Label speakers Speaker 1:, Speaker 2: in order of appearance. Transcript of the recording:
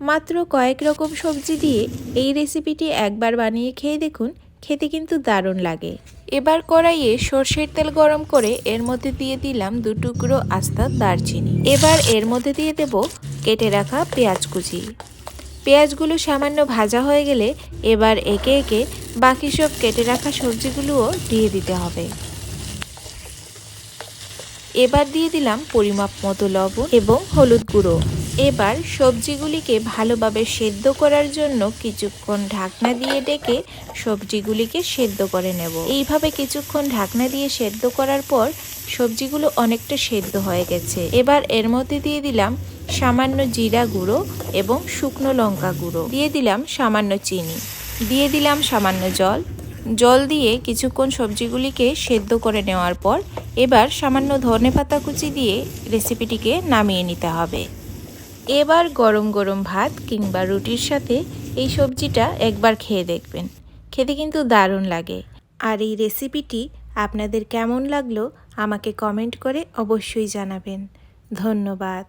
Speaker 1: মাত্র কয়েক রকম সবজি দিয়ে এই রেসিপিটি একবার বানিয়ে খেয়ে দেখুন, খেতে কিন্তু দারুণ লাগে। এবার কড়াইয়ে সর্ষের তেল গরম করে এর মধ্যে দিয়ে দিলাম দু টুকরো আস্তা দারচিনি। এবার এর মধ্যে দিয়ে দেব কেটে রাখা পেঁয়াজ কুচি। পেঁয়াজগুলো সামান্য ভাজা হয়ে গেলে এবার একে একে বাকি সব কেটে রাখা সবজিগুলোও দিয়ে দিতে হবে। এবার দিয়ে দিলাম পরিমাপ মতো লবণ এবং হলুদ গুঁড়ো। এবার সবজিগুলিকে ভালোভাবে সেদ্ধ করার জন্য কিছুক্ষণ ঢাকনা দিয়ে ডেকে সবজিগুলিকে সেদ্ধ করে নেব। এইভাবে কিছুক্ষণ ঢাকনা দিয়ে সেদ্ধ করার পর সবজিগুলো অনেকটা সেদ্ধ হয়ে গেছে। এবার এর মধ্যে দিয়ে দিলাম সামান্য জিরা গুঁড়ো এবং শুকনো লঙ্কা গুঁড়ো। দিয়ে দিলাম সামান্য চিনি। দিয়ে দিলাম সামান্য জল। জল দিয়ে কিছুক্ষণ সবজিগুলিকে সেদ্ধ করে নেওয়ার পর এবার সামান্য ধনে পাতা কুচি দিয়ে রেসিপিটিকে নামিয়ে নিতে হবে। এবার গরম গরম ভাত কিংবা রুটির সাথে এই সবজিটা একবার খেয়ে দেখবেন। খেতে কিন্তু দারুণ লাগে। আর এই রেসিপিটি আপনাদের কেমন লাগল আমাকে কমেন্ট করে অবশ্যই জানাবেন। ধন্যবাদ।